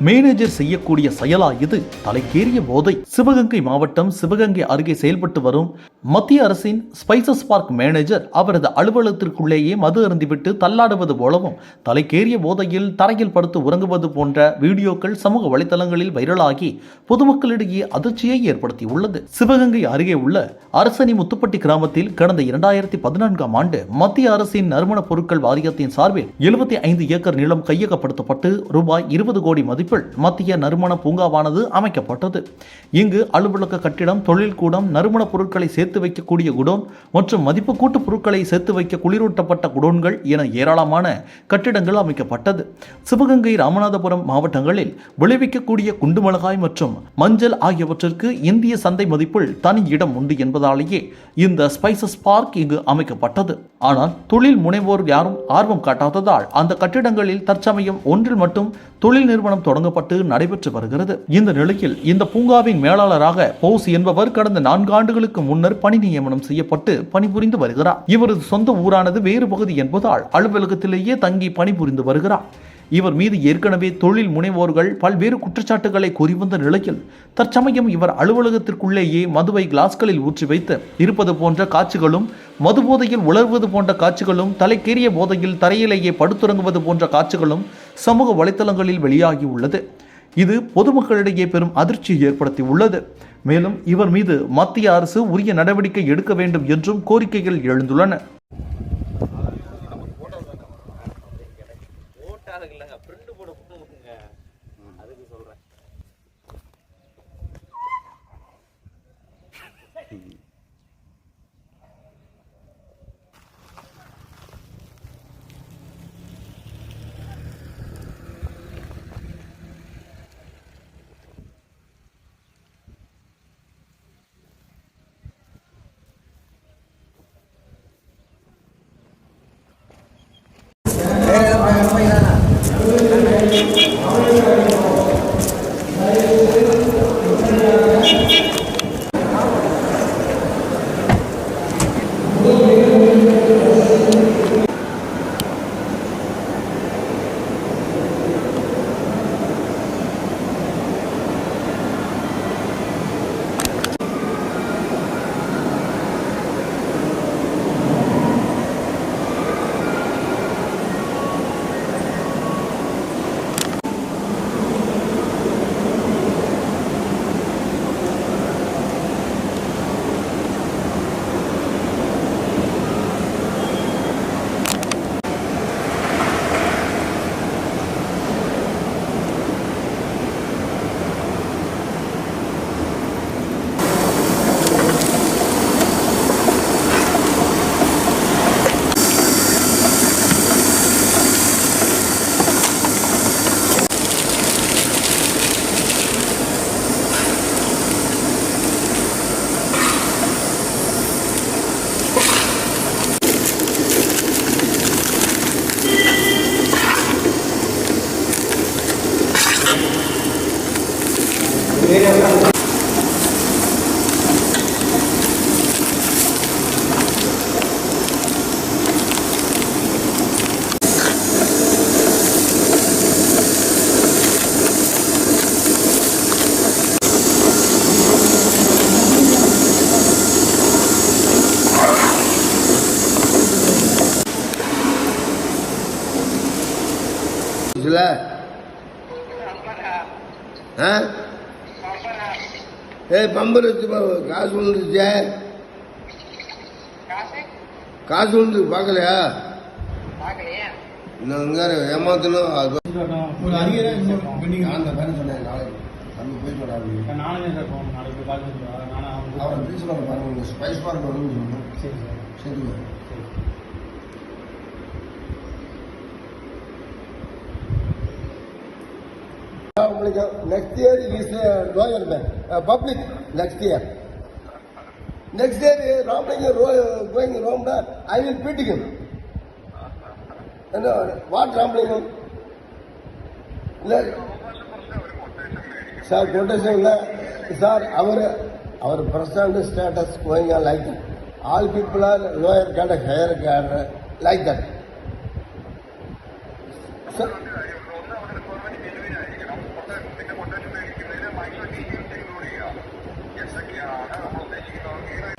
Manager செய்யக்கூடிய செயலா இது? தலைக்கேறிய போதை. சிவகங்கை மாவட்டம் சிவகங்கை அருகே செயல்பட்டு வரும் மத்திய அரசின் ஸ்பைசஸ் பார்க் மேனேஜர் அவரது அலுவலகத்திற்குள்ளேயே மது அருந்திவிட்டு தள்ளாடுவது போலவும் தலைக்கேறிய போதையில் தரையில் படுத்து உறங்குவது போன்ற வீடியோக்கள் சமூக வலைதளங்களில் வைரலாகி பொதுமக்களிடையே அதிர்ச்சியை ஏற்படுத்தியுள்ளது. சிவகங்கை அருகே உள்ள அரசனி முத்துப்பட்டி கிராமத்தில் கடந்த இரண்டாயிரத்தி பதினான்காம் ஆண்டு மத்திய அரசின் நறுமணப் பொருட்கள் வாரியத்தின் சார்பில் எழுபத்தி ஐந்து ஏக்கர் நிலம் கையகப்படுத்தப்பட்டு ரூபாய் இருபது கோடி மதிப்பு மதிப்பில் மத்திய நறுமண பூங்காவானது அமைக்கப்பட்டது. இங்கு அலுவலக கட்டிடம் தொழில்கூடம் நறுமணப் பொருட்களை சேர்த்து வைக்கக்கூடிய குடோன் மற்றும் மதிப்பு கூட்டு பொருட்களை சேர்த்து வைக்க குளிரூட்டப்பட்ட குடோன்கள் என ஏராளமான கட்டிடங்கள் அமைக்கப்பட்டது. சிவகங்கை ராமநாதபுரம் மாவட்டங்களில் விளைவிக்கக்கூடிய குண்டு மிளகாய் மற்றும் மஞ்சள் ஆகியவற்றிற்கு இந்திய சந்தை மதிப்பில் தனி இடம் உண்டு என்பதாலேயே இந்த ஸ்பைசஸ் பார்க் இங்கு அமைக்கப்பட்டது. ஆனால் தொழில் முனைவோர் யாரும் ஆர்வம் காட்டாததால் அந்த கட்டிடங்களில் தற்சமயம் ஒன்றில் மட்டும் தொழில் நிறுவனம் தொடங்கப்பட்டு நடைபெற்று வருகிறது. இந்த நிலையில் இந்த பூங்காவின் மேலாளராக போஸ் என்பவர் கடந்த நான்கு ஆண்டுகளுக்கு முன்னர் பணி நியமனம் செய்யப்பட்டு பணிபுரிந்து வருகிறார். இவரது சொந்த ஊரானது வேறு பகுதி என்பதால் அலுவலகத்திலேயே தங்கி பணிபுரிந்து வருகிறார். இவர் மீது ஏற்கனவே தொழில் முனைவோர்கள் பல்வேறு குற்றச்சாட்டுகளை கூறி வந்த நிலையில் தற்சமயம் இவர் அலுவலகத்திற்குள்ளேயே மதுவை கிளாஸ்களில் ஊற்றி வைத்து இருப்பது போன்ற காட்சிகளும் மது போதையில் உலர்வது போன்ற காட்சிகளும் தலைக்கீறிய போதையில் தரையிலேயே படுத்துறங்குவது போன்ற காட்சிகளும் சமூக வலைத்தளங்களில் வெளியாகி உள்ளது இது பொதுமக்களிடையே பெரும் அதிர்ச்சியை ஏற்படுத்தி உள்ளது மேலும் இவர் மீது மத்திய அரசு உரிய நடவடிக்கை எடுக்க வேண்டும் என்றும் கோரிக்கைகள் எழுந்துள்ளன. இல்ல ஆ? ஏய் பம்பர் வச்சு காசு விழுந்துருச்சே காசு விழுந்து பார்க்கலையா? இன்னும் ஏமாத்தணும் அது ஒரு அறியரை இன்னும் pending நான் அந்த மாதிரி உங்களுக்கு next year is lower public next year next year Ramalingam going ரோம்னா I will beating என்ன வாட் ராமலிங்கம் இல்லை சார் கொட்டேஷன் இல்லை sir our our present status going like that all people are lower gate higher gate like that sir Yeah, I don't.